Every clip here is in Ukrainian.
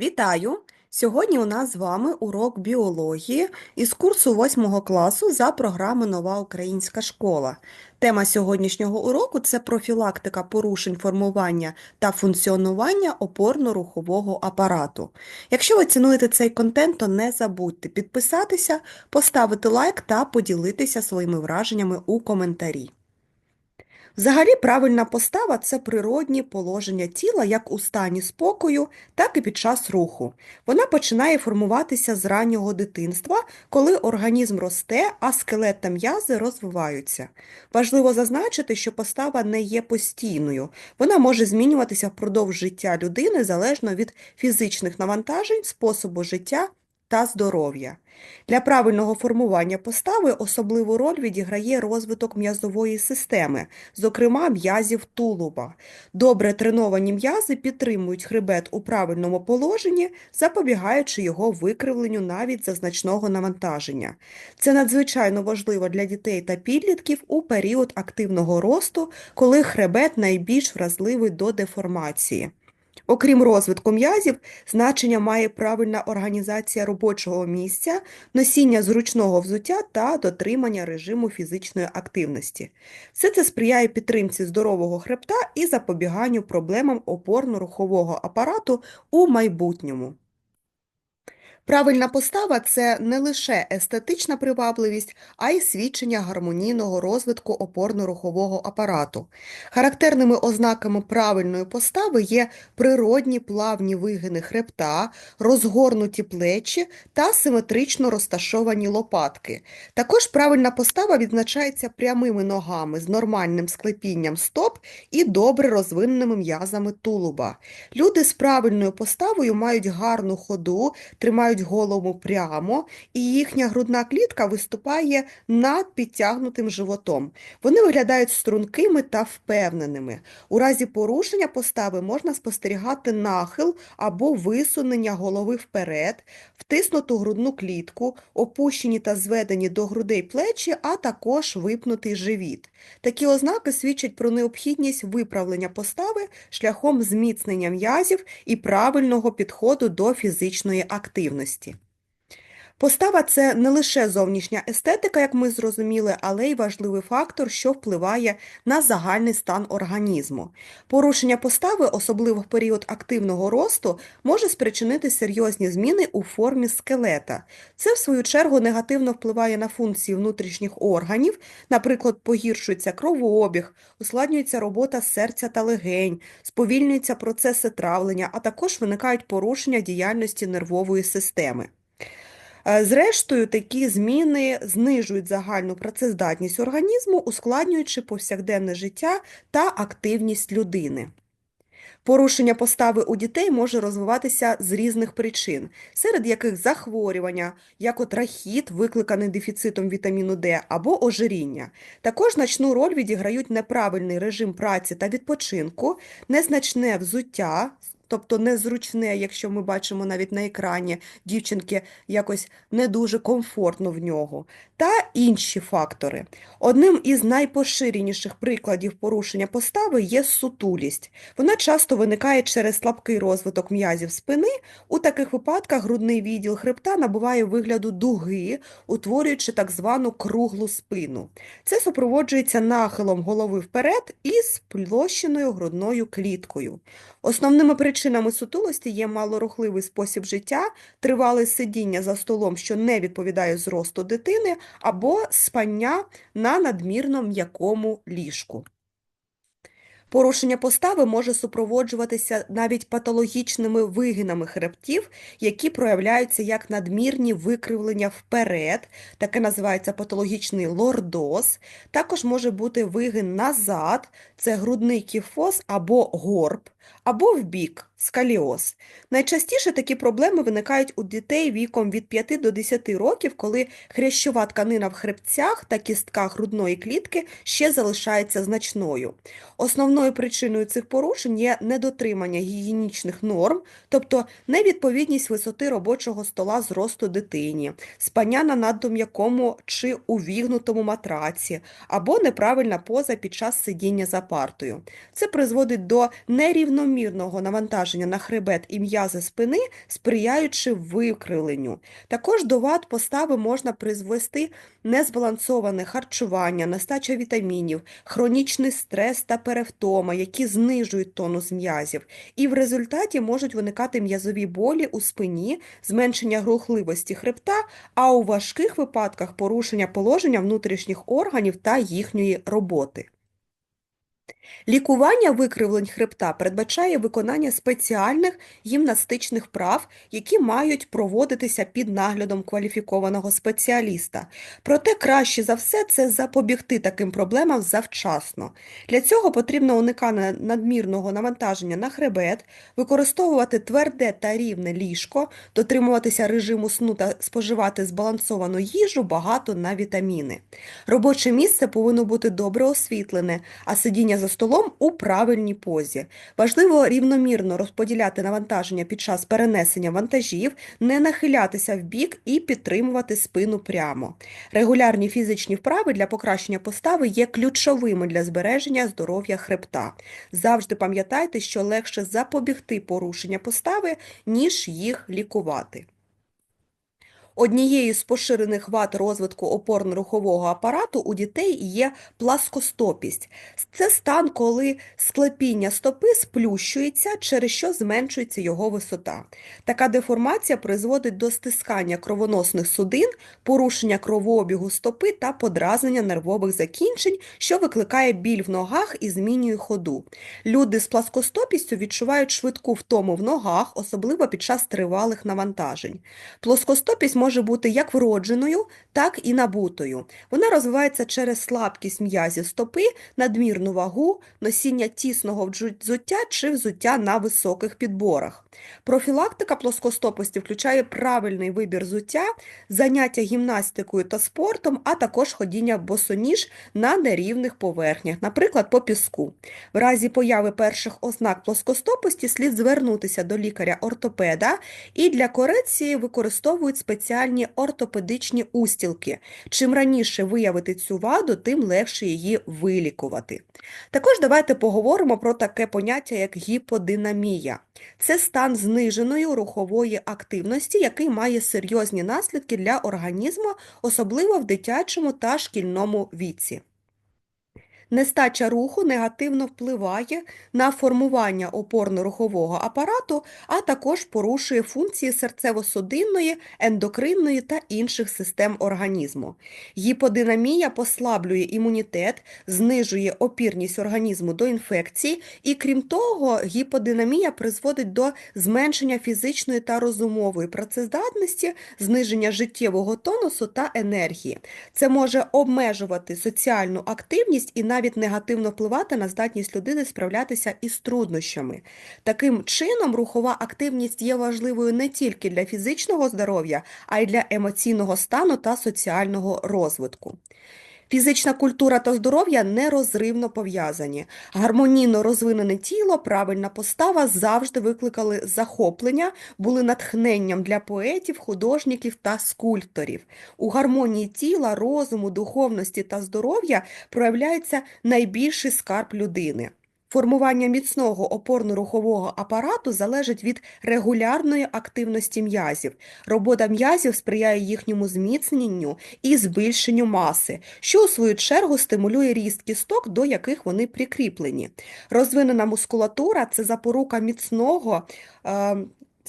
Вітаю! Сьогодні у нас з вами урок біології із курсу 8 класу за програми Нова українська школа. Тема сьогоднішнього уроку це профілактика порушень формування та функціонування опорно-рухового апарату. Якщо ви цінуєте цей контент, то не забудьте підписатися, поставити лайк та поділитися своїми враженнями у коментарі. Взагалі, правильна постава це природні положення тіла як у стані спокою, так і під час руху. Вона починає формуватися з раннього дитинства, коли організм росте, а скелет та м'язи розвиваються. Важливо зазначити, що постава не є постійною. Вона може змінюватися впродовж життя людини залежно від фізичних навантажень, способу життя та здоров'я. Для правильного формування постави особливу роль відіграє розвиток м'язової системи, зокрема м'язів тулуба. Добре треновані м'язи підтримують хребет у правильному положенні, запобігаючи його викривленню навіть за значного навантаження. Це надзвичайно важливо для дітей та підлітків у період активного росту, коли хребет найбільш вразливий до деформації. Окрім розвитку м'язів, значення має правильна організація робочого місця, носіння зручного взуття та дотримання режиму фізичної активності. Все це сприяє підтримці здорового хребта і запобіганню проблемам опорно-рухового апарату у майбутньому. Правильна постава це не лише естетична привабливість, а й свідчення гармонійного розвитку опорно-рухового апарату. Характерними ознаками правильної постави є природні плавні вигини хребта, розгорнуті плечі та симетрично розташовані лопатки. Також правильна постава відзначається прямими ногами з нормальним склепінням стоп і добре розвиненими м'язами тулуба. Люди з правильною поставою мають гарну ходу, тримають голову прямо, і їхня грудна клітка виступає над підтягнутим животом. Вони виглядають стрункими та впевненими. У разі порушення постави можна спостерігати нахил або висунення голови вперед, втиснуту грудну клітку, опущені та зведені до грудей плечі, а також випнутий живіт. Такі ознаки свідчать про необхідність виправлення постави шляхом зміцнення м'язів і правильного підходу до фізичної активності радості. Постава це не лише зовнішня естетика, як ми зрозуміли, але й важливий фактор, що впливає на загальний стан організму. Порушення постави, особливо в період активного росту, може спричинити серйозні зміни у формі скелета. Це, в свою чергу, негативно впливає на функції внутрішніх органів, наприклад, погіршується кровообіг, ускладнюється робота серця та легень, сповільнюються процеси травлення, а також виникають порушення діяльності нервової системи. Е, Зрештою, такі зміни знижують загальну працездатність організму, ускладнюючи повсякденне життя та активність людини. Порушення постави у дітей може розвиватися з різних причин, серед яких захворювання, як от рахіт, викликаний дефіцитом вітаміну Д, або ожиріння. Також значну роль відіграють неправильний режим праці та відпочинку, незначне взуття, тобто незручне, якщо ми бачимо навіть на екрані дівчинки якось не дуже комфортно в нього, та інші фактори. Одним із найпоширеніших прикладів порушення постави є сутулість. Вона часто виникає через слабкий розвиток м'язів спини. У таких випадках грудний відділ хребта набуває вигляду дуги, утворюючи так звану круглу спину. Це супроводжується нахилом голови вперед і сплощеною грудною кліткою. Основними причинами сутулості є малорухливий спосіб життя, тривале сидіння за столом, що не відповідає зросту дитини, або спання на надмірно м'якому ліжку. Порушення постави може супроводжуватися навіть патологічними вигинами хребтів, які проявляються як надмірні викривлення вперед, таке називається патологічний лордоз. Також може бути вигин назад, це грудний кіфоз або горб, або вбік скаліоз. Найчастіше такі проблеми виникають у дітей віком від 5 до 10 років, коли хрящова тканина в хребцях та кістках грудної клітки ще залишається значною. Основною причиною цих порушень є недотримання гігієнічних норм, тобто невідповідність висоти робочого стола зросту дитині, спання на надто м'якому чи увігнутому матраці, або неправильна поза під час сидіння за партою. Це призводить до нерівності рівномірного навантаження на хребет і м'язи спини, сприяючи викривленню. Також до вад постави можна призвести незбалансоване харчування, нестача вітамінів, хронічний стрес та перевтома, які знижують тонус м'язів, і в результаті можуть виникати м'язові болі у спині, зменшення рухливості хребта, а у важких випадках порушення положення внутрішніх органів та їхньої роботи. Лікування викривлень хребта передбачає виконання спеціальних гімнастичних вправ, які мають проводитися під наглядом кваліфікованого спеціаліста. Проте краще за все це запобігти таким проблемам завчасно. Для цього потрібно уникати надмірного навантаження на хребет, використовувати тверде та рівне ліжко, дотримуватися режиму сну та споживати збалансовану їжу багато на вітаміни. Робоче місце повинно бути добре освітлене, а сидіння за столом у правильній позі. Важливо рівномірно розподіляти навантаження під час перенесення вантажів, не нахилятися в бік і підтримувати спину прямо. Регулярні фізичні вправи для покращення постави є ключовими для збереження здоров'я хребта. Завжди пам'ятайте, що легше запобігти порушення постави, ніж їх лікувати. Однією з поширених вад розвитку опорно-рухового апарату у дітей є пласкостопість. Це стан, коли склепіння стопи сплющується, через що зменшується його висота. Така деформація призводить до стискання кровоносних судин, порушення кровообігу стопи та подразнення нервових закінчень, що викликає біль в ногах і змінює ходу. Люди з пласкостопістю відчувають швидку втому в ногах, особливо під час тривалих навантажень. Плоскостопість може бути як вродженою, так і набутою. Вона розвивається через слабкість м'язів стопи, надмірну вагу, носіння тісного взуття чи взуття на високих підборах. Профілактика плоскостопості включає правильний вибір взуття, заняття гімнастикою та спортом, а також ходіння босоніж на нерівних поверхнях, наприклад, по піску. В разі появи перших ознак плоскостопості слід звернутися до лікаря-ортопеда і для корекції використовують спеціальні ортопедичні устілки. Чим раніше виявити цю ваду, тим легше її вилікувати. Також давайте поговоримо про таке поняття, як гіподинамія. Це стан зниженої рухової активності, який має серйозні наслідки для організму, особливо в дитячому та шкільному віці. Нестача руху негативно впливає на формування опорно-рухового апарату, а також порушує функції серцево-судинної, ендокринної та інших систем організму. Гіподинамія послаблює імунітет, знижує опірність організму до інфекцій, і крім того, гіподинамія призводить до зменшення фізичної та розумової працездатності, зниження життєвого тонусу та енергії. Це може обмежувати соціальну активність і навіть навіть негативно впливати на здатність людини справлятися із труднощами. Таким чином, рухова активність є важливою не тільки для фізичного здоров'я, а й для емоційного стану та соціального розвитку. Фізична культура та здоров'я нерозривно пов'язані. Гармонійно розвинене тіло, правильна постава завжди викликали захоплення, були натхненням для поетів, художників та скульпторів. У гармонії тіла, розуму, духовності та здоров'я проявляється найбільший скарб людини. Формування міцного опорно-рухового апарату залежить від регулярної активності м'язів. Робота м'язів сприяє їхньому зміцненню і збільшенню маси, що у свою чергу стимулює ріст кісток, до яких вони прикріплені. Розвинена мускулатура це запорука міцного. Е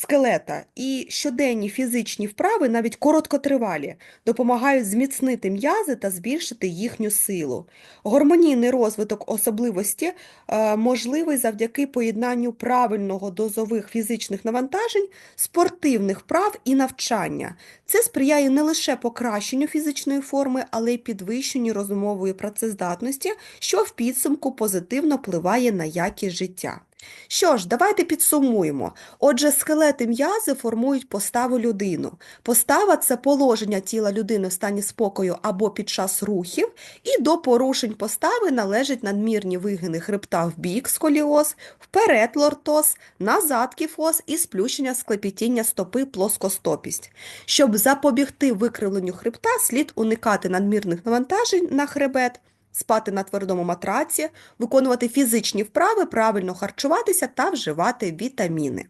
скелета і щоденні фізичні вправи, навіть короткотривалі, допомагають зміцнити м'язи та збільшити їхню силу. Гормонійний розвиток особливості е, можливий завдяки поєднанню правильного дозових фізичних навантажень, спортивних вправ і навчання. Це сприяє не лише покращенню фізичної форми, але й підвищенню розумової працездатності, що в підсумку позитивно впливає на якість життя. Що ж, давайте підсумуємо. Отже, скелети м'язи формують поставу людину. Постава це положення тіла людини в стані спокою або під час рухів, і до порушень постави належать надмірні вигини хребта в бік сколіоз, вперед лортоз, назад кіфоз і сплющення склепітіння стопи плоскостопість. Щоб запобігти викривленню хребта, слід уникати надмірних навантажень на хребет спати на твердому матраці, виконувати фізичні вправи, правильно харчуватися та вживати вітаміни.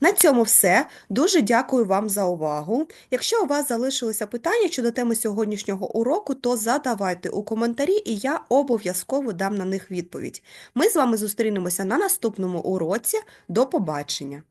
На цьому все. Дуже дякую вам за увагу. Якщо у вас залишилися питання щодо теми сьогоднішнього уроку, то задавайте у коментарі, і я обов'язково дам на них відповідь. Ми з вами зустрінемося на наступному уроці. До побачення!